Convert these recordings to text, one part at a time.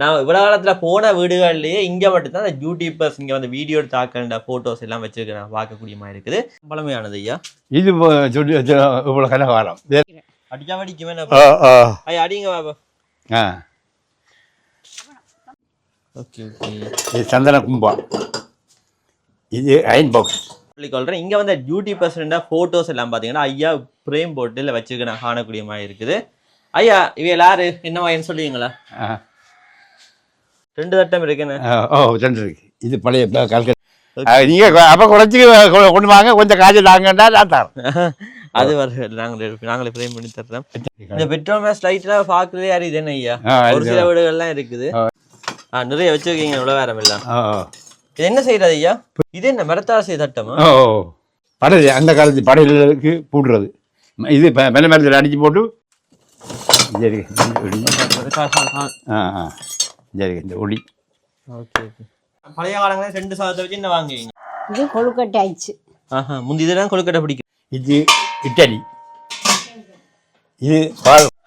நான் இவ்வளவு காலத்துல போன வீடுகள்லயே இங்க மட்டும்தான் அந்த யூடியூபர்ஸ் இங்க வந்து வீடியோ எடுத்து ஆக்கிற போட்டோஸ் எல்லாம் வச்சிருக்கேன் பார்க்கக்கூடிய மாதிரி இருக்குது. பழமையானது ஐயா. இது இவ்வளோ கனகாலம் அடிச்சா ஆ ஐயா அடிங்க பாபா. ஆ. ஓகே ஓகே இது சந்தன கும்பா. இது அயன் பாக்ஸ் சொல்லிக்கொள்றேன் இங்க வந்து யூடியூபர்ஸ் போட்டோஸ் எல்லாம் பாத்தீங்கன்னா ஐயா பிரேம் போட்டு இல்லை வச்சிருக்க நான் காணக்கூடிய மாதிரி இருக்குது. ஐயா இவ யாரு? என்ன வாயின்னு சொல்லுவீங்களா? ரெண்டு தட்டம் இருக்குன்னு. ஆ, ஓ ரெண்டு இருக்கு. இது பழைய ப- கல்கட் நீங்கள் அப்போ குறைச்சி கொண்டு வாங்க. கொஞ்சம் காய்ச்சல் தாங்கண்டா நான் தரேன். அது வர நாங்களே நாங்களே பிரேம் பண்ணி தர்றோம். இந்த பெட்ரோல் மேஸ் லைட்லாம் பார்க்கறதே யாரு இது என்ன ஐயா? ஒரு சில வீடுகள்லாம் இருக்குது. ஆ. நிறைய வச்சிருக்கீங்க இவ்வளவு வேற எல்லாம். இது என்ன செய்யறது ஐயா? இது என்ன மரத்தாசை தட்டமா? ஓ படகு அந்த காலத்து படைகளுக்கு போடுறது இது மெல்ல மரத்தில் அடித்து போட்டு சரி ஆ ஆ. சரி இந்த ஒளி. Okay okay. பழைய காலங்களே ரெண்டு சாதத்தை வச்சு என்ன வாங்குவீங்க? இது கொழுக்கட்டை ஆயிடுச்சு ஆஹா முந்தி இதெல்லாம் கொழுக்கட்டை பிடிக்கும். இது இட்டலி. இது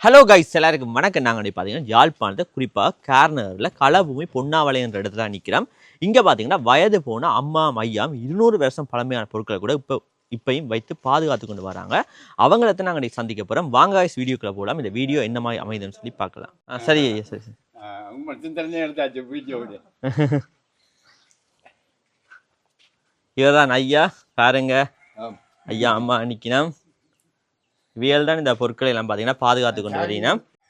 ஹலோ கைஸ் எல்லாருக்கும் வணக்கம். நாங்கள் பார்த்தீங்கன்னா யாழ்ப்பாணத்தை குறிப்பாக கார்னரில் களபூமி பொன்னாவளைன்ற இடத்துல நிற்கிறோம் இங்கே பார்த்தீங்கன்னா வயது போன அம்மா மையாம் இருநூறு வருஷம் பழமையான பொருட்களை கூட இப்போ இப்பயும் வைத்து பாதுகாத்து கொண்டு வராங்க. அவங்கள நாங்கள் இன்னைக்கு சந்திக்க போகிறோம் வாங்க guys வீடியோக்குள்ள போகலாம் இந்த வீடியோ என்ன மாதிரி அமைதுன்னு சொல்லி பார்க்கலாம். சரி ஐயா சரி சரி. மட்டும் தெரிஞ்ச எடுத்தாச்சு வீடியோ இவர்தான் ஐயா பாருங்க ஐயா அம்மா நிற்கணும் இவியல் தான் இந்த பொருட்களை எல்லாம் பார்த்தீங்கன்னா பாதுகாத்து கொண்டு வரீங்க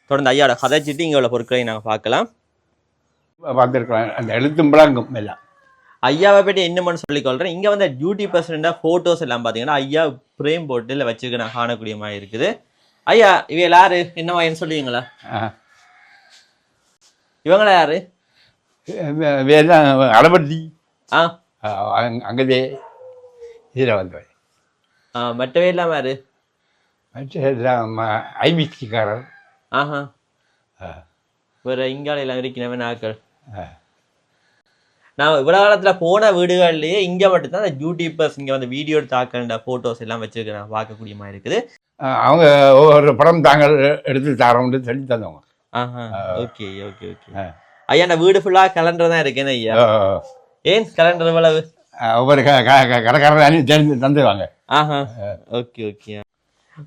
தொடர்ந்து ஐயாவோட கதைச்சிட்டு இங்கே உள்ள பொருட்களை நாங்கள் பார்க்கலாம் பார்த்துருக்கலாம் அந்த எழுத்தும் விளங்கும் எல்லாம் ஐயாவை பற்றி என்னமன்னு சொல்லிக்கொள்கிறேன் இங்கே வந்து டியூட்டி பர்சன்டாக ஃபோட்டோஸ் எல்லாம் பார்த்தீங்கன்னா ஐயா பிரேம் போட்டு இல்லை வச்சிருக்க நான் காணக்கூடிய மாதிரி இருக்குது ஐயா இவ யாரு என்ன வாயின்னு சொல்லுவீங்களா. இவங்களா யாரு? வே- வேலாம் அளபட்டி ஆ. அங்கே இதில் வந்தவர் ஆ, மற்றவே இல்லாம யாரு? மற்ற ஐபிசிக்காரர். ஆஹா. வேற இங்கால எல்லாம் இருக்கிறவன் ஆக்கள் நான் இவ்வளவு காலத்துல போன வீடுகள்லயே இங்க மட்டும்தான் அந்த யூடியூபர்ஸ் இங்க வந்து வீடியோ எடுத்து ஆக்கிற போட்டோஸ் எல்லாம் வச்சிருக்க நான் பார்க்கக்கூடிய மாதிரி இருக்குது. அவங்க ஒவ்வொரு படம் தாங்கள் எடுத்து தரோம்னு சொல்லி தந்தவங்க. Okay okay okay. ஐயா நான் வீடு ஃபுல்லா கலண்டர் தான் இருக்கேன் ஐயா. ஏன் கலண்டர் இவ்வளவு? ஒவ்வொரு கடைக்காரர் தெரிஞ்சு தந்துடுவாங்க ஆஹா. Okay okay.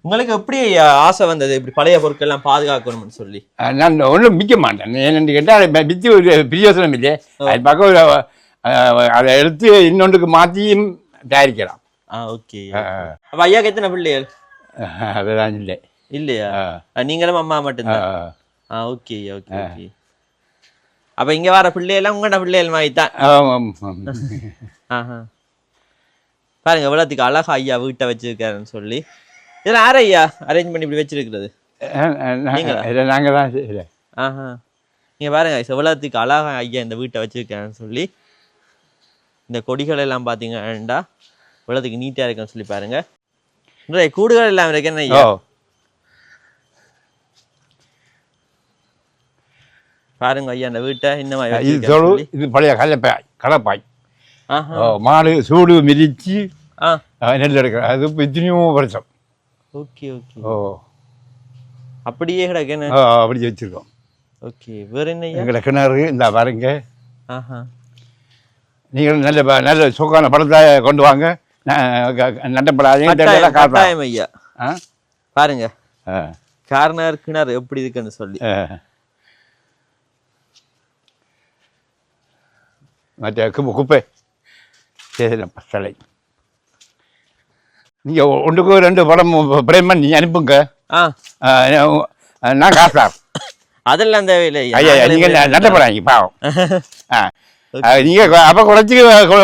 உங்களுக்கு எப்படி ஆசை வந்தது? இப்படி பழைய பொருட்கள் எல்லாம் பாதுகாக்கணும்னு சொல்லி. நான் ஒன்றும் விற்க மாட்டேன். ஏன்னு கேட்டால் விற்று ஒரு பிரியோசனம் இல்லை அது அஹ், அதை எடுத்து இன்னொன்றுக்கு மாற்றியும் தயாரிக்கலாம். ஆ ஓகே அப்ப ஐயாக்கு எத்தனை பிள்ளைகள்? அதுதான் இல்லை. இல்லையா? நீங்களும் அம்மா மட்டும்தான்? ஓகே ஓகே ஓகே அப்ப இங்க வர பிள்ளையெல்லாம் உங்களோட பிள்ளைகள் மாதிரி தான் பாருங்க எவ்வளோத்துக்கு அழகா ஐயா வீட்டை வச்சிருக்காருன்னு சொல்லி. இதெல்லாம் யார் ஐயா அரேஞ்ச் பண்ணி இப்படி வச்சிருக்கிறது? நாங்க- தான் ஆஹா. நீங்க பாருங்க எவ்வளோத்துக்கு அழகா ஐயா இந்த வீட்டை வச்சிருக்காருன்னு சொல்லி. இந்த கொடிகள் எல்லாம் பார்த்தீங்கன்னா எவ்வளோத்துக்கு நீட்டாக இருக்குன்னு சொல்லி பாருங்க. நிறைய கூடுகள் எல்லாம் இருக்கேன்னு ஐயா? பாருங்க ஐயா இந்த வீட்டை இந்த மாதிரி இது பழைய கலப்பாய். கலப்பாய் மாடு சூடு மிதிச்சு நெல் எடுக்கிற அது எத்தனையோ வருஷம். Okay okay. ஓ. அப்படியே கிடக்குன்னு ஓ, அப்படி வச்சுருக்கோம். ஓகே வேற என்ன எங்களை கிணறு இந்த பாருங்க. ஆஹா. நீங்கள் நல்ல நல்ல சுக்கான படத்தை கொண்டு வாங்க. நட்டப்படாதீங்க கட்டாயம் ஐயா. பாருங்க. ஆ, கார்னர் கிணறு எப்படி இருக்குன்னு சொல்லி. மற்ற குப்பை சரி சிலை நீங்கள் ஒன்றுக்கு ரெண்டு படம் பிரேம் பண்ணி அனுப்புங்க. நான் காசார் அதெல்லாம் தேவையில்லை ஐயா. ஐயா நாங்களே போய் நட்டப்படாங்க பாவம். ஆ நீங்கள் அப்போ குறைச்சி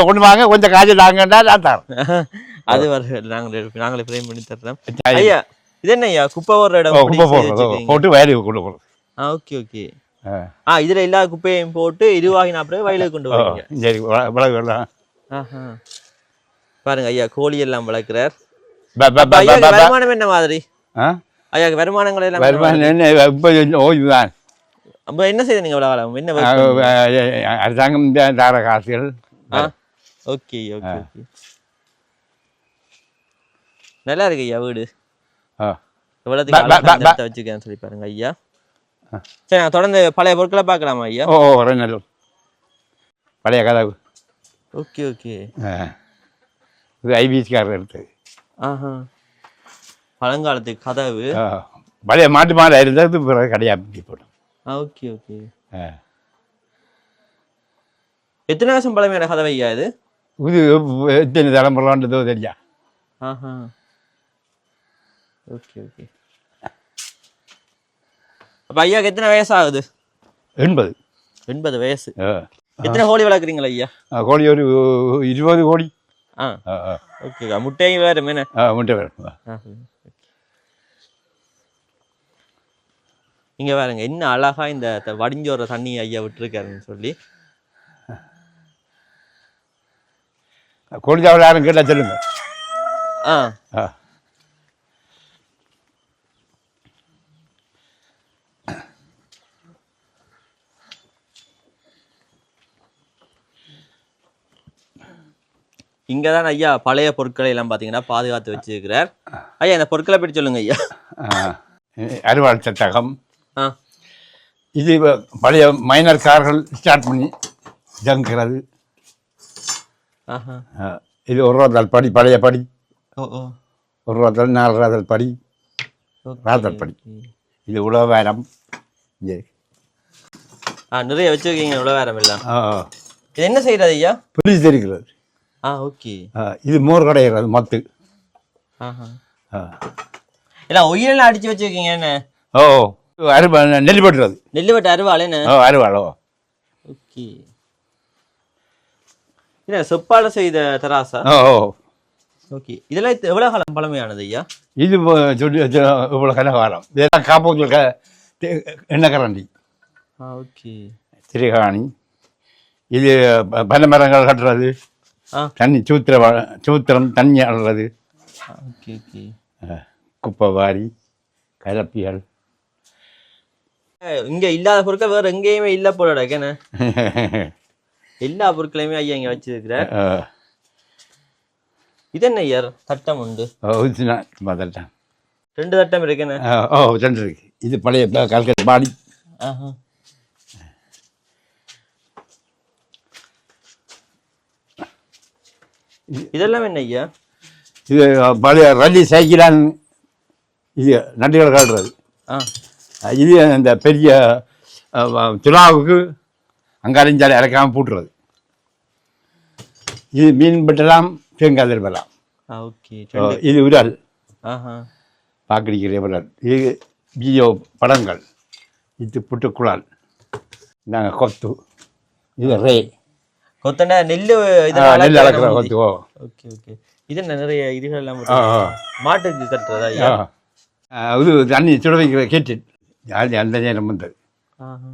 கொண்டு வாங்க. கொஞ்சம் காசு தாங்கண்டா நான் தரேன். அது வர நாங்களே நாங்களே ஃப்ரேம் பண்ணி தர்றோம் ஐயா. இது என்ன ஐயா? குப்பை ஒரு இடம் குப்பை. போட்டு வயலுக்கு கொண்டு போகிறது ஆ ஓகே ஓகே. ஆ. இதுல எல்லா குப்பையும் போட்டு இதுவாகின அப்புறம் வயலுக்கு கொண்டு வருவீங்க. சரி வ- விலகு வரலாம் ஆஹா. பாருங்க ஐயா கோழி எல்லாம் வளர்க்கிறார் வருமானம் என்ன மாதிரி? ஐயாக்கு வருமானங்கள் எல்லாம் வருமானம் என்ன? இப்போ ஓய்வு தான்? அப்ப என்ன செய்யுது நீங்க இவ்வளவு காலம் என்ன அரசாங்கம் தர காசுகள் ஓகே ஓகே ஓகே. நல்லா இருக்கு ஐயா வீடு. ஆ. எவ்வளோத்துக்கு வச்சிருக்கேன்னு சொல்லி பாருங்க ஐயா. சரி நான் தொடர்ந்து பழைய பொருட்களை பார்க்கலாமா ஐயா? ஓ ஓ நல்லூர் பழைய கதவு ஓகே ஓகே. இது ஐபிஎஸ்காரர் எடுத்தது. ஆஹா. பழங்காலத்து கதவு. பழைய மாட்டு மாடு இருந்தது பிறகு கடையாப்பி போட்டோம். Okay okay. எத்தனை வருஷம் பழமையான கதவு ஐயா இது? இது எத்தனை தலைமுறைன்றதோ தெரியா. ஆஹா. Okay okay. அப்போ ஐயாக்கு எத்தனை வயசு ஆகுது எண்பது. எண்பது வயசு. எத்தனை கோழி வளர்க்குறீங்களா ஐயா? கோழி ஒரு இருபது கோடி ஆ. ஓகே முட்டையும் வேறு என்ன? ஆ, முட்டை சரி. இங்க பாருங்க என்ன அழகா இந்த வடிஞ்சோற தண்ணி ஐயா விட்டுருக்காருன்னு சொல்லி. கோழி சாவல் யாரும் கேட்டால் சொல்லுங்க. ஆ. இங்க தான் ஐயா பழைய பொருட்களை எல்லாம் பாத்தீங்கன்னா பாதுகாத்து வச்சிருக்கிறார். ஐயா இந்த பொருட்களை பற்றி சொல்லுங்க ஐயா. ஆ. அறுவாள் சட்டகம். ஆ. இது பழைய மைனர் கார்கள் ஸ்டார்ட் பண்ணி ஜங்கிறது. இது ஒரு ரூபாய் படி பழைய படி. ஒரு ரூபாய் நாலு ரூபாய் படி. ராதல் படி. இது உழவாரம். ஆ நிறைய வச்சிருக்கீங்க வேற எல்லாம். இது என்ன செய்யறது ஐயா? புரிஞ்சு தெரிகிறது. ஆ ஓகே. இது மோர் கடைகிறது மத்து. எல்லாம் ஒயிலெல்லாம் அடிச்சு வச்சிருக்கீங்க என்ன? ஓ அருவா நெல் போட்டுறது நெல்லு வெட்ட அருவாள் என்ன? ஓ அருவாளோ ஓகே. இல்ல செப்பால செய்த தராசா? ஓ ஓகே. இதெல்லாம் இது எவ்வளவு காலம் பழமையானது ஐயா? இது சொல்லி இவ்வளோ கனகாலம் இதெல்லாம் காப்போத்தில் எண்ணெய் கரண்டி. ஆ ஓகே. திரிகாணி. இது ப- பனை மரங்கள் கட்டுறது. தண்ணி சூத்திர சூத்திரம் தண்ணி ஆ, குப்பை வாரி கலப்பிகள் இங்க இல்லாத பொருட்கள் வேற எங்கேயுமே இல்ல போல என்ன? எல்லா பொருட்களையுமே ஐயா இங்க வச்சிருக்கிறார். இது என்ன ஐயர் தட்டம் உண்டு? சும்மா. ரெண்டு தட்டம் இருக்குன்னு ஓ ரெண்டு இருக்கு. இது பழைய கல்கட்டு பாடி. இதெல்லாம் என்ன ஐயா? இது பழைய ரல்லி சைக்கிளான் இது நண்டுகளை காட்டுறது. ஆ. இது அந்த பெரிய துலாவுக்கு அங்காரிஞ்சாலை இறக்காமல் பூட்டுறது. இது மீன் பெட்டலாம் தேங்காய் ஓகே. இது உரல் ஆஹா. பாக்கடிக்கிற உரல் இது ஜியோ படங்கள். இது புட்டுக்குழால். நாங்கள் கொத்து. இது ரே கொத்தண்ட நெல்லு இதெல்லாம் நெல் அளக்கிற. கொத்து ஓ ஓகே ஓகே. இது என்ன நிறைய இதுகள் எல்லாம் மாட்டுக்கு கட்டுறதா இது? தண்ணி சுட வைக்கிற கேட்டு. அது அந்த நேரம் வந்தது? ஆஹா.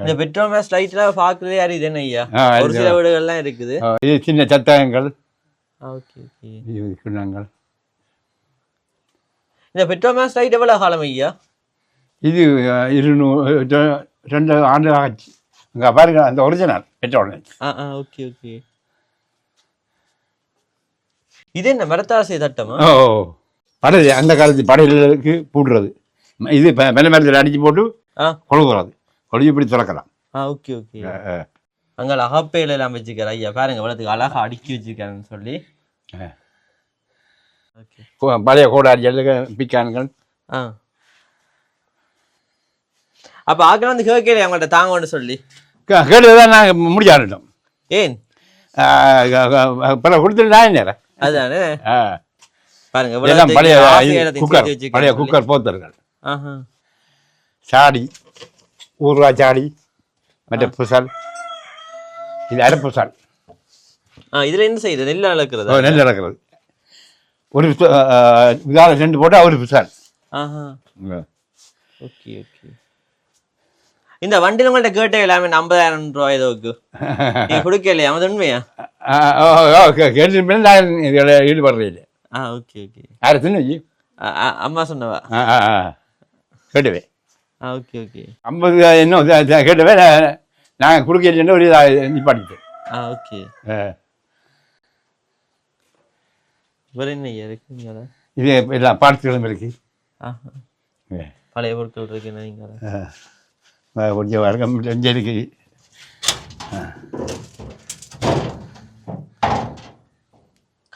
இந்த பெட்ரோல் மேஸ் லைட்ல பாக்குறதே யாரு இது என்ன ஐயா? ஒரு சில வீடுகள்லாம் இருக்குது. இது சின்ன சத்தகங்கள் ஓகே ஓகே. கிண்ணங்கள் இந்த பெட்ரோல் மேஸ் லைட் எவ்வளவு காலம் ஐயா? இது இருநூறு ரெண்டு ஆண்டு ஆச்சு. அங்கே பாருங்க அந்த ஒரிஜினல் ஆ ஆ ஓகே ஓகே. இது என்ன மரத்தாசை தட்டமா? ஓ படகு அந்த காலத்து படைகளுக்கு பூடுறது இது மெல்ல மரத்தில் அடித்து போட்டு கொழுகுறது கொழுகி இப்படி திறக்கலாம். ஆ ஓகே ஓகே. அங்க அகப்பையில எல்லாம் வச்சுக்கிறார் ஐயா பாருங்க இவ்வளவுக்கு அழகா அடுக்கி வச்சிருக்காருன்னு சொல்லி. பழைய கோடாரிகள் பிக்கான்கள். ஆ. அப்ப ஆக்கள் வந்து கேட்கல அவங்கள்ட்ட தாங்கன்னு சொல்லி? கேட்டு தான் நாங்கள் முடிச்சாடிட்டோம் ஏன்? பிறகு கொடுத்துட்டு நான் அதானே? ஆ. பாருங்க பழைய குக்கர் பழைய. குக்கர் போத்தர்கள் சாடி ஊர்வா சாடி மற்ற புசல் இது அரை புசல். ஆ இதுல என்ன செய்யுது? நெல் அளக்குறதா? நெல் நடக்கிறது ஒரு இதால ரெண்டு போட்டால் ஒரு புசல் ஆஹா. Okay okay. இந்த வண்டியில் உங்கள்ட்ட கேட்ட எல்லாமே ஐம்பதாயிரம் ரூபாய் ஏதோக்கு நீங்க கொடுக்கலையா? அது உண்மையா? கேட்டு நான் இதில் ஈடுபடுறது ஆ ஓகே ஓகே. யாரை தின்னு அம்மா சொன்னவா? கேட்டுவே. ஆ ஓகே ஓகே. ஐம்பது இன்னும் கேட்டுவே. நான் கொடுக்கலன்னு ஒரு நிப்பாட்டிட்டேன். ஆ ஓகே. வேற என்ன இருக்குங்களா இது எல்லாம் பார்த்துகளும் இருக்கு. பழைய பொருட்கள் இருக்கு நீங்க ஆ. அஹ் கொஞ்சம் வர்க்கம் கொஞ்சம் இருக்கு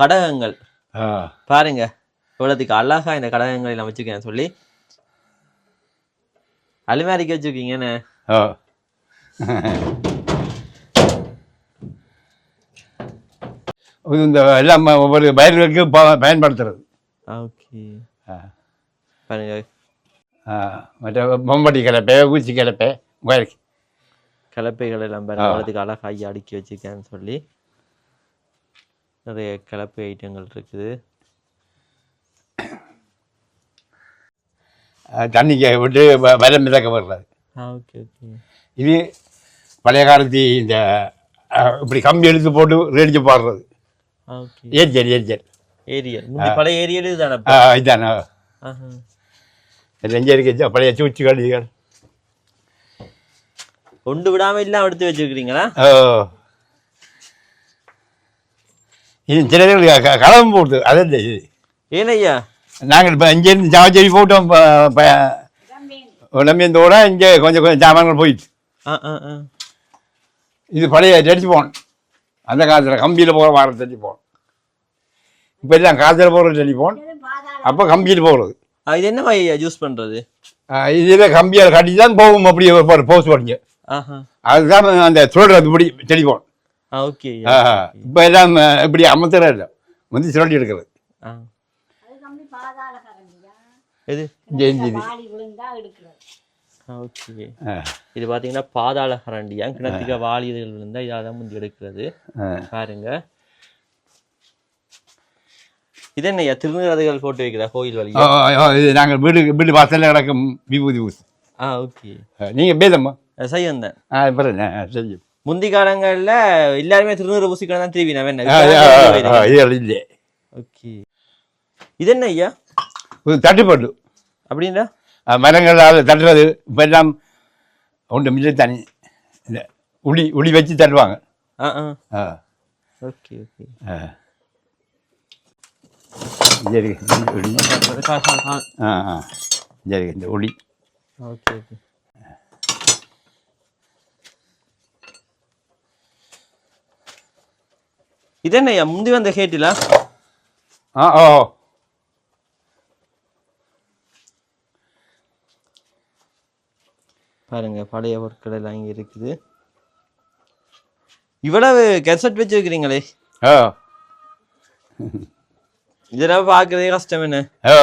கடகங்கள். பாருங்க. இவ்வளோத்துக்கு அழகா இந்த கடகங்களை நான் வச்சிருக்கேன் சொல்லி அலுமாரிக்கு வச்சிருக்கீங்கன்னு ஓ இது இந்த எல்லாம் ஒவ்வொரு பயிர்களுக்கு பயன்படுத்துறது. ஓகே. பாருங்க. மற்ற பொம்பட்டி கிளப்பை ஊசி கிளப்பை வயலுக்கு கலப்பைகள் எல்லாம் பாருங்க இவ்வளோத்துக்கு அழகாகி அடுக்கி வச்சிருக்கேன்னு சொல்லி நிறைய கலப்பை ஐட்டங்கள் இருக்குது. தண்ணிக்கு விட்டு வரம் மிதக்க வர்றது ஓகே ஓகே. இது பழைய காலத்து இந்த இப்படி கம்பி எடுத்து போட்டு ரேடிச்சு பாடுறது. ஏரிச்சல் ஏரியல். முந்தி பழைய ஏரியல் இதுதானே ஆ இதானே. இருக்கு பழைய சூச்சிகள் இதுகள் ஒன்று விடாம இல்லாம எடுத்து வச்சிருக்கிறீங்களா ஓ இது க- கலவும் போட்டு அது இல்லை இது ஏனையா நாங்கள் இப்போ இங்கேருந்து சாவச்சேரி போட்டோம் நம்பியந்தோட இங்கே கொஞ்சம் கொஞ்சம் சாமான்கள் ஆ இது பழைய டெலிஃபோன் அந்த காலத்தில் கம்பியில் போகிற வார டெலிஃபோன் இப்போ எல்லாம் காலத்தில் போகிற டெலிஃபோன் அப்போ கம்பியில் போகிறது இது என்ன ஐயா யூஸ் பண்றது? இதில் கம்பியால் கட்டி தான் போகும் அப்படி ஒரு போஸ்ட் பண்ணிங்க ஆஹா. அதுதான் அந்த சொல்கிறது இப்படி டெலிஃபோன் ஓகே இப்போ எல்லாம் இப்படி அமர்த்துற இல்லை. வந்து சுரண்டி எடுக்கிறது. எது? எடுக்கிறது. ஓகே இது பார்த்தீங்கன்னா பாதாள கரண்டியா கிணத்துக்க வாளியர்கள் இருந்தால் இதாக தான் முந்தி எடுக்கிறது. பாருங்க. இது என்னய்யா திருநீரதைகள் போட்டு வைக்கிறா கோயில் வழி இது நாங்கள் வீடு வீடு வாசலில் கிடக்கும் விபூதி ஊசி. ஆ ஓகே. நீங்கள் பேதம்மா. சரி வந்தேன் ஆ பாருங்க சரி முந்தி காலங்கள்ல எல்லாருமே திருநூறு பூசிக்கணும் தான் திருவி நான் இல்லை ஓகே. இது என்ன ஐயா? தட்டுப்பாடு அப்படின்னா மரங்களால் தட்டுறது இப்போ எல்லாம் ஒன்று மில்லை தனி. இந்த உளி உளி வச்சு தட்டுவாங்க. ஆ. ஆ. Okay okay. ஆ. சரி உளி ஆ ஆ சரி இந்த ஒளி ஓகே ஓகே இது என்ன ஐயா முந்தி வந்த கேட்டிலா ஆ ஓ பாருங்க பழைய பொருட்கள் எல்லாம் இங்க இருக்குது இவ்வளவு கெசட் வச்சு ஆ இதெல்லாம் பார்க்கறதே கஷ்டம் என்ன? ஓ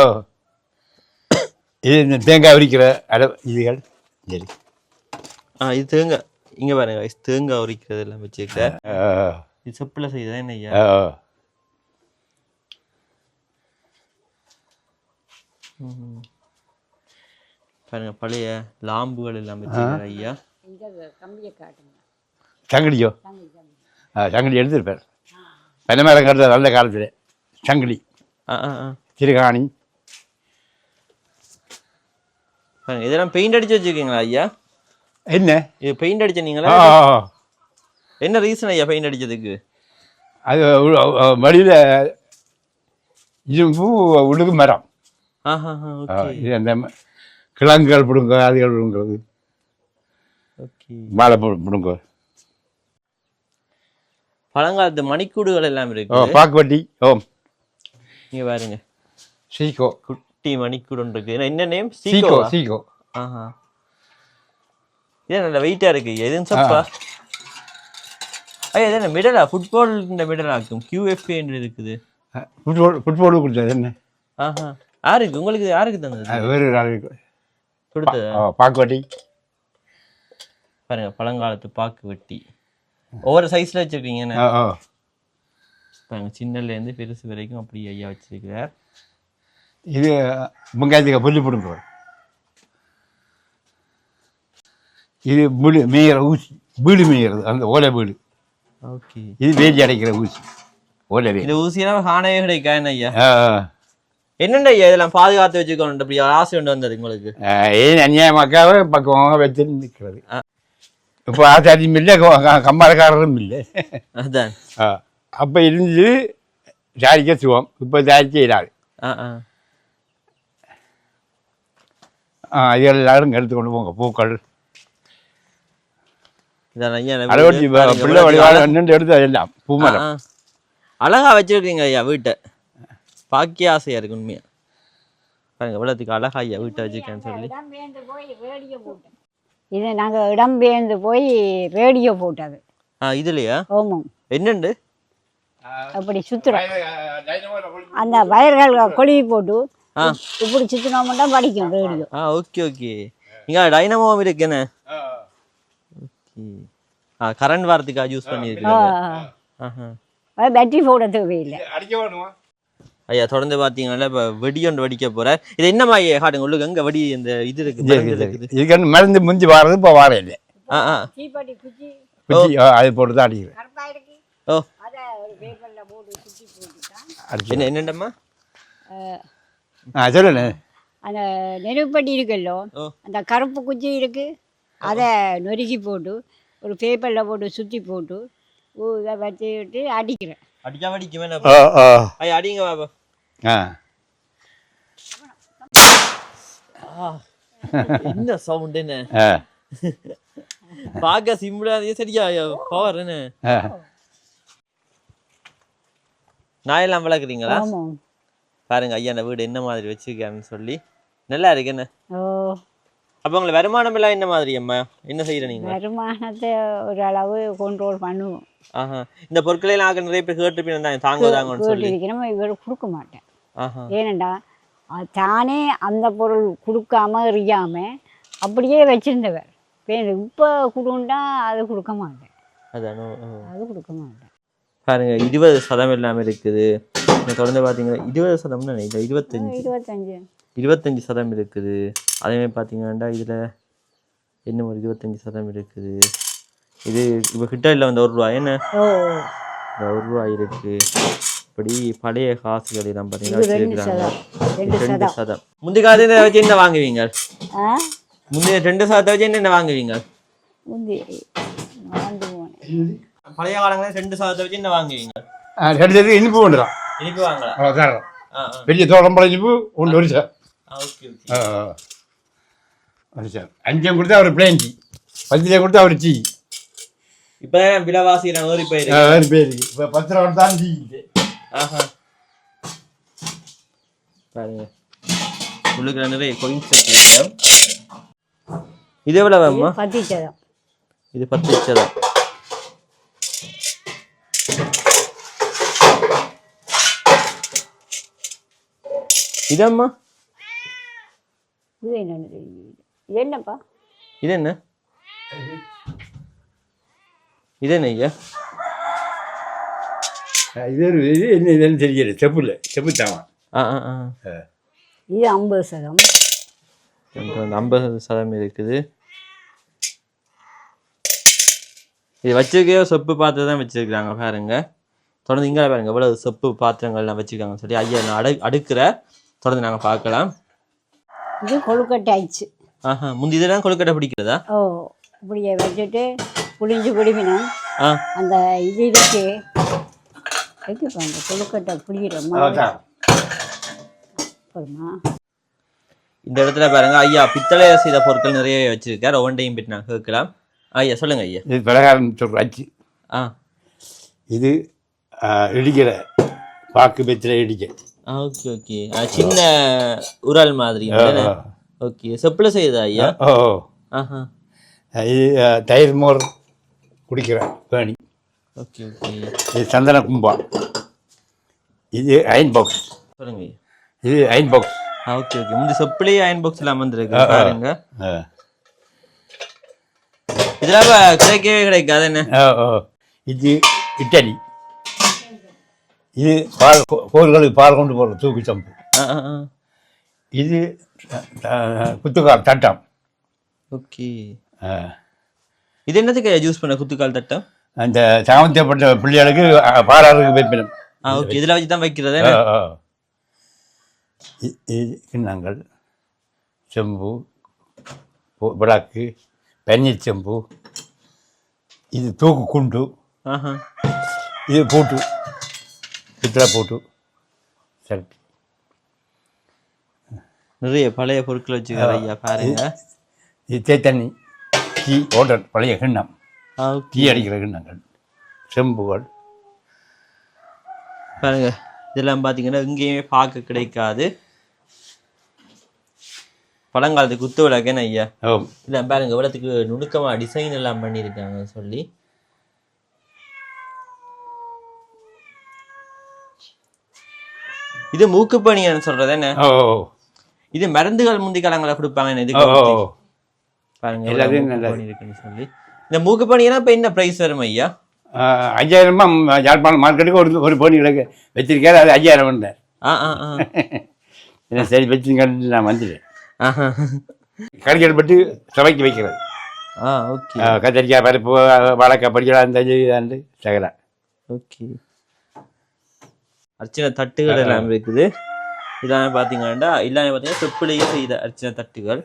இது இந்த தேங்காய் உரிக்கிற அட இதுகள் சரி ஆ இது தேங்காய் இங்க பாருங்க இது தேங்காய் உரிக்கிறது எல்லாம் வச்சுக்கிட்ட இது செப்புல செய்தா என்ன ஐயா. பாருங்க பழைய லாம்புகள் எல்லாம் வச்சுக்கிற ஐயா. தம்பி ஆ சங்கிலி எடுத்துருப்பார் பனை மரம் கட்டுறது அந்த காலத்தில். ஆ திருகாணி. இதெல்லாம் பெயிண்ட் அடிச்சு வச்சிருக்கீங்களா ஐயா? என்ன? இது பெயிண்ட் அடிச்ச நீங்களா? ஆ ஆ, ஆ. என்ன ரீசன் ஐயா பெயிண்ட் அடிச்சதுக்கு? அது வழியில் இரும்பு உடுகு மரம். இது அந்த கிழங்குகள் பிடுங்க அதுகள் பிடுங்கிறது. மாலை பிடுங்க. பழங்காலத்து மணிக்கூடுகள் எல்லாம் இருக்கு பாக்குவட்டி ஓ இங்க பாருங்க. சீக்கோ குட்டி மணிக்கூடு ஒன்று இருக்கு என்ன நேம் சீக்கோ சீக்கோ ஆஹா. இது நல்ல வெயிட்டா இருக்கு? எதுவும் சப்பா ஐயா இது மிடலா ஃபுட்பால் இந்த மிடல் ஆக்கும். QFA என்று இருக்குது. ஃபுட்பால் ஃபுட்பால் கொடுத்தது என்ன? ஆஹா. யாருக்கு? உங்களுக்கு யாருக்கு தந்தது? வேறு ஒரு ஆளுக்கு. கொடுத்தது? பாக்குவட்டி. பாருங்க பழங்காலத்து பாக்கு வெட்டி ஒவ்வொரு சைஸ்ல வச்சிருக்கீங்க பாருங்க சின்னல இருந்து பெருசு வரைக்கும் அப்படி ஐயா வச்சிருக்கிறார். இது வெங்காயத்துக்கு புல்லு பிடுங்க. இது வீடு மேயிற ஊசி வீடு மேயிறது. அந்த ஓலை வீடு. ஓகே. இது வேலி அடைக்கிற ஊசி. ஓலை வேலி. இந்த ஊசியெல்லாம் காணவே கிடைக்கா என்ன ஐயா? ஆ, என்னென்ன ஐயா இதெல்லாம் பாதுகாத்து வச்சுக்கணும் அப்படி ஆசை கொண்டு வந்தது உங்களுக்கு? ஆ, ஏன் அநியாயமாக்காக பக்குவமாக வச்சு நிற்கிறது ஆ. இப்போ ஆச்சாரியும் இல்லை கம்மாரக்காரரும் இல்லை. அதான். அப்போ இருந்து தாரிக்க சுகம் இப்போ தாரிக்க இல்லாது ஆ ஆ. ஆ, இது எல்லாரும் எடுத்து கொண்டு போங்க. பூக்கள். பாருங்க, பிள்ளை வழிபாடு எடுத்து எல்லாம் பூமரம். ஆ. அழகா வச்சிருக்கீங்க ஐயா வீட்டை. பாக்கிய ஆசையா இருக்கு உண்மையா. பாருங்க எவ்வளோத்துக்கு அழகா ஐயா வீட்டை வச்சிருக்கேன்னு சொல்லி. இது நாங்கள் இடம்பெயர்ந்து போய் ரேடியோ போட்டது. ஆ இதுலையா? என்னண்டு? அப்படி சுற்றுறோம் அந்த வயர்கள் கொழுவி போட்டு ஆ. இப்படி சுற்றினோம்னா படிக்கும் ரேடியோ ஆ ஓகே ஓகே இங்க டைனமோவும் இருக்கு என்ன? ஓகே ஆ கரண்ட் வாரத்துக்காக யூஸ் பண்ணியிருக்கீங்க பேட்டரி போட தேவையில்லை. அடிக்க வேணுமா? ஐயா தொடர்ந்து பார்த்தீங்கன்னா இப்போ வெடி ஒன்று வெடிக்க போற. இது என்னம்மா ஐயா காட்டுங்க உங்களுக்கு எங்க வெடி இந்த இது இருக்கு மருந்து இருக்குது? இதுக்கு மருந்து முந்தி வாரது இப்போ வார இல்லை ஆ ஆ. அது போட்டு தான் அடிக்கிறேன் கருப்பா இருக்கு. ஓ. என்ன என்னண்டம்மா? ஆ சொல்லுண்ணே அந்த நெருப்பட்டி இருக்குல்லோ. அந்த கருப்பு குச்சி இருக்கு அதை நொறுக்கி போட்டு ஒரு பேப்பரில் போட்டு சுற்றி போட்டு ஊ இதை வச்சுக்கிட்டு அடிக்கிறேன். அடிச்சா ஆ ஐயா அடிங்க பாப்பா ஆ. என்ன சவுண்ட் என்ன? பார்க்க சிம்பிளா சரியா பவர் என்ன? ஆ. நாயெல்லாம் வளர்க்குறீங்களா? பாருங்க ஐயா அந்த வீடு என்ன மாதிரி வச்சிருக்காருன்னு சொல்லி. நல்லா இருக்கு என்ன? ஓ. அப்போ உங்களுக்கு வருமானம் எல்லாம் என்ன மாதிரி அம்மா? என்ன செய்யற நீங்க? வருமானத்தை ஒரு அளவு கண்ட்ரோல் பண்ணுவோம். ஆஹா. இந்த பொருட்களை எல்லாம் நிறைய பேர் கேட்டுருப்பீங்க தான் தாங்குவதாங்கன்னு சொல்லி. கேட்டிருக்கிறோம் இவர் கொடுக்க மாட்டேன். ஏனண்டா தானே அந்த பொருள் கொடுக்காம எறியாம அப்படியே வச்சிருந்தவர். இப்போ கொடுண்டா அது கொடுக்க மாட்டேன். அது கொடுக்க மாட்டேன். பாருங்க இருபது சதம் இல்லாம இருக்குது. தொடர்ந்து பாத்தீங்கன்னா இருபது சதம்னு இல்லை இருபத்தஞ்சு. இருபத்தஞ்சு. இருபத்தஞ்சு சதம் இருக்குது. அதே மாதிரி பார்த்தீங்கன்னா இதில் இன்னும் ஒரு இருபத்தஞ்சு சதம் இருக்குது. இது இப்போ கிட்ட இல்லை வந்து ஒரு ரூபாய். என்ன? ஒரு ரூபாய் இருக்கு. இப்படி பழைய காசுகள் எல்லாம் பார்த்தீங்கன்னா ரெண்டு சதம். முந்தைய காலத்தில் வச்சு என்ன வாங்குவீங்க? முந்தைய ரெண்டு சதத்தை வச்சு என்ன வாங்குவீங்க? முந்தி வாழ்ந்து போனேன் பழைய காலங்களில் ரெண்டு சதத்தை வச்சு என்ன வாங்குவீங்க? ரெண்டு இனிப்பு கொண்டுறான் இனிப்பு வாங்கலாம். அவ்வளோதான் பெரிய தோளம்பழம் இனிப்பு ஒன்று ஒரு சார். ஒரு சார் அஞ்சம் கொடுத்தா அவர் பிளேன் டீ பத்திரிக்கை கொடுத்தா அவர் டீ. இப்போ விலைவாசி நான் ஓடி போயிருக்கு? வேறு பேர் இப்போ பத்து ரூபா தான் டீ ஆஹா. பாருங்க. உள்ளுக்குள்ள நிறைய கொயின்ஸ் இருக்கு. இது எவ்வளவு அம்மா? பத்தி இது பத்து சதம் இதம்மா? இது என்னன்னு தெரியல. இது என்னப்பா? இது என்ன? இது என்ன ஐயா? இது ஒரு இது என்ன இதுன்னு தெரியல. செப்பு இல்லை செப்பு தாவான் ஆ ஆ ஆ. இது ஐம்பது சதம். ஐம்பது சதம் இருக்குது. இது வச்சிருக்கே சொப்பு பாத்திரம் தான் வச்சிருக்கிறாங்க பாருங்க. தொடர்ந்து இங்கே பாருங்க எவ்வளவு சொப்பு பாத்திரங்கள்லாம் வச்சிருக்காங்கன்னு சொல்லி ஐயா நான் அடு அடுக்கிற தொடர்ந்து நாங்கள் பார்க்கலாம். இது கொழுக்கட்டை ஆயிடுச்சு ஆஹா முந்தி இதெல்லாம் கொழுக்கட்டை பிடிக்கிறதா? ஓ இப்படியே வச்சுட்டு புளிஞ்சு குடிக்கணும் ஆ. அந்த இது இருக்கு. வைக்கப்பா அந்த கொழுக்கட்டை புளியிற மாதிரி அதான். போதுமா இந்த இடத்துல பாருங்க ஐயா பித்தளைய செய்த பொருட்கள் நிறைய வச்சிருக்கார். ஒவ்வொன்றையும் பற்றி நான் கேட்கலாம். ஐயா சொல்லுங்க ஐயா. இது பலகாரம் சொல்கிற அச்சு ஆ. இது இடிக்கிற பாக்கு பெத்தில இடிக்க. ஓகே ஓகே சின்ன உரல் மாதிரி ஓகே செப்பில் செய்யுதா ஐயா? ஓ. ஆஹா. தயிர் மோர் குடிக்கிற பேணி. ஓகே ஓகே இது சந்தன கும்பா. இது அயன் பாக்ஸ் சொல்லுங்க இது அயன் பாக்ஸ் ஓகே ஓகே முந்தி செப்பிலேயே அயன் பாக்ஸில் அமர்ந்துருக்கு பாருங்க. இதெல்லாம் கிடைக்கவே கிடைக்காது என்ன? இது இட்டலி. இது பால் கோ- கோயில்களுக்கு பால் கொண்டு போகிற தூக்கு சம்பு. இது குத்துக்கால் தட்டம். ஓகே. இது என்னத்துக்கு யூஸ் பண்ண குத்துக்கால் தட்டம்? அந்த சாமந்தியப்பட்ட பிள்ளைகளுக்கு ஆ, பாராளுக்கு வைப்பினம். ஆ ஓகே. இதில் வச்சு தான் வைக்கிறது இது கிண்ணங்கள் செம்பு விளக்கு பன்னீர் செம்பு இது தூக்கு குண்டு. இது பூட்டு பித்தளை பூட்டு சரி நிறைய பழைய பொருட்கள் வச்சுக்காரு ஐயா பாருங்க. இது தேத்தண்ணி டீ ஓட்டர் பழைய கிண்ணம். டீ அடிக்கிற கிண்ணங்கள். செம்புகள். பாருங்க இதெல்லாம் பார்த்தீங்கன்னா எங்கேயுமே பார்க்க கிடைக்காது. பழங்காலத்து குத்து விளக்குன்னு ஐயா. ஓ இல்லை பாருங்க இவ்வளோத்துக்கு நுணுக்கமாக டிசைன் எல்லாம் பண்ணியிருக்காங்க சொல்லி. இது மூக்குப்பணியான்னு சொல்றது என்ன ஓ இது மருந்துகள் முந்தி காலங்களில் கொடுப்பாங்க ஊத்தி. பாருங்க எல்லாத்தையும் இருக்குன்னு சொல்லி இந்த மூக்குப்பணியெல்லாம் இப்போ என்ன ப்ரைஸ் வரும் ஐயா ஐயாயிரமா யாழ்ப்பாணம் மார்க்கெட்டுக்கு ஒரு ஒரு போனி கிடக்கு வச்சிருக்காரு அது ஐயாயிரம் வந்தேன் ஆ ஆ சரி வச்சுங்கன்னு நான் வந்துட்டேன் ஆஹா. கறிக்கடை பட்டு சமைக்கு வைக்கிறது ஆ ஓகே கத்திரிக்காய் பருப்பு வாழைக்காய் படிக்கலாம் அந்த சகலா ஓகே அர்ச்சனை தட்டுகள் எல்லாம் இருக்குது. எல்லாமே பார்த்தீங்கன்னா எல்லாமே பார்த்தீங்கன்னா செப்பிலேயே செய்த அர்ச்சனை தட்டுகள்.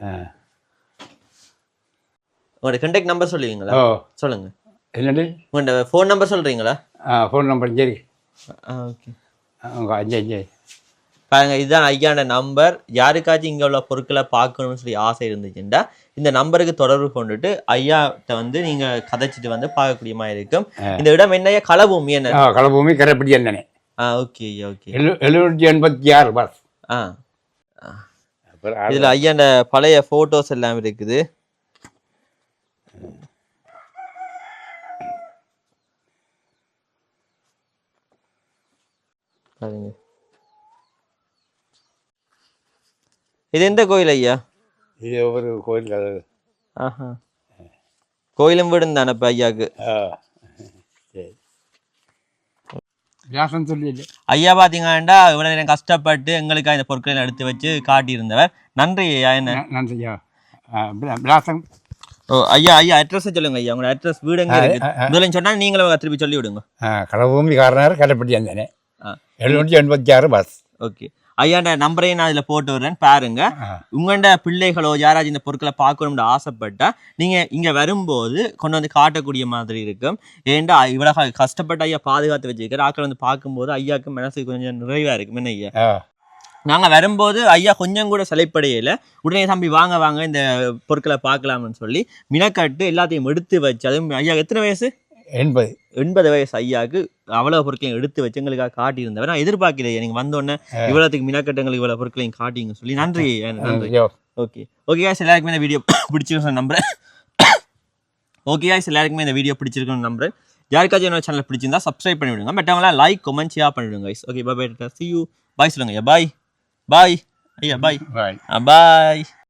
உங்களோட கண்டெக்ட் நம்பர் சொல்லுவீங்களா? சொல்லுங்க. என்னண்டு உங்களோட ஃபோன் நம்பர் சொல்றீங்களா? ஆ ஃபோன் நம்பர் சரி. ஓகே உங்க அஞ்சு அஞ்சு. பாருங்க இதுதான் ஐயாண்ட நம்பர் யாருக்காச்சும் இங்க உள்ள பொருட்களை பார்க்கணும்னு சொல்லி ஆசை இருந்துச்சுன்னா இந்த நம்பருக்கு தொடர்பு கொண்டுட்டு ஐயாட்ட வந்து நீங்க கதைச்சிட்டு வந்து பார்க்கக்கூடிய மாதிரி இருக்கும். இந்த இடம் என்னையா களபூமி என்ன? களபூமி கரைப்படி என்னனே ஆ ஓகே ஐயா ஓகே எழு எழுநூற்றி எண்பத்தி ஆறு பாஸ் ஆ. இதுல ஐயாண்ட பழைய போட்டோஸ் எல்லாம் இருக்குது. பாருங்க. இது எந்த கோயில் ஐயா? இது ஒரு கோயில் ஆஹா. கோயிலும் வீடும் தானே இப்போ ஐயாக்கு ஆ சரி வியாசம் சொல்லி இல்லை ஐயா பார்த்தீங்கன்னா இவ்வளோ நேரம் கஷ்டப்பட்டு எங்களுக்கு இந்த பொருட்களை எடுத்து வச்சு காட்டியிருந்தவர். நன்றி ஐயா என்ன? நான் செய்யா விலாசம் ஓ ஐயா ஐயா அட்ரஸ் சொல்லுங்க ஐயா. உங்களோட அட்ரஸ் வீடு எங்க இருக்கு? முதல்ல சொன்னா நீங்களும் திருப்பி சொல்லி விடுங்க களபூமி காரணர் கரைப்பட்டி அந்தனே ஆ. எழுநூற்றி எண்பத்தி ஆறு பாஸ் ஓகே. ஐயாண்ட நம்பரையும் நான் இதில் போட்டு விடுறேன். பாருங்க. உங்கள்ட பிள்ளைகளோ யாராச்சும் இந்த பொருட்களை பார்க்கணும்னு ஆசைப்பட்டா நீங்க இங்க வரும்போது கொண்டு வந்து காட்டக்கூடிய மாதிரி இருக்கும். ஏன்டா இவ்வளவு கஷ்டப்பட்டு ஐயா பாதுகாத்து வச்சிருக்கிற ஆக்கள் வந்து பார்க்கும்போது ஐயாக்கு மனசு கொஞ்சம் நிறைவா இருக்கும். என்ன ஐயா? ஆ. நாங்க வரும்போது ஐயா கொஞ்சம் கூட சிலைப்படையில. உடனே தம்பி வாங்க வாங்க இந்த பொருட்களை பார்க்கலாம்னு சொல்லி மினக்கட்டு எல்லாத்தையும் எடுத்து வச்சு அதுவும் ஐயா எத்தனை வயசு? எண்பது. எண்பது வயசு ஐயாவுக்கு அவ்வளவு பொருட்களையும் எடுத்து வச்சு எங்களுக்காக காட்டியிருந்தவர். நான் எதிர்பார்க்கலையே நீங்க வந்தோடனே இவ்வளவுக்கு மினக்கட்டு எங்களுக்கு இவ்வளவு பொருட்களையும் காட்டிங்க சொல்லி. நன்றி நன்றி. ஓகே. ஓகே guys எல்லாருக்குமே இந்த வீடியோ பிடிச்சிருக்கும் நம்புறேன். ஓகே guys எல்லாருக்குமே இந்த வீடியோ பிடிச்சிருக்குன்னு நம்புறேன். யாருக்காச்சும் என்னோட சேனல் பிடிச்சிருந்தா சப்ஸ்கிரைப் பண்ணி விடுங்க பட் அவங்களாம் லைக் கமெண்ட் ஷேர் பண்ணிவிடுங்க guys. Okay bye bye see you bye சொல்லுங்க. ஐயா பாய் பாய் ஐயா பாய் பாய் பாய்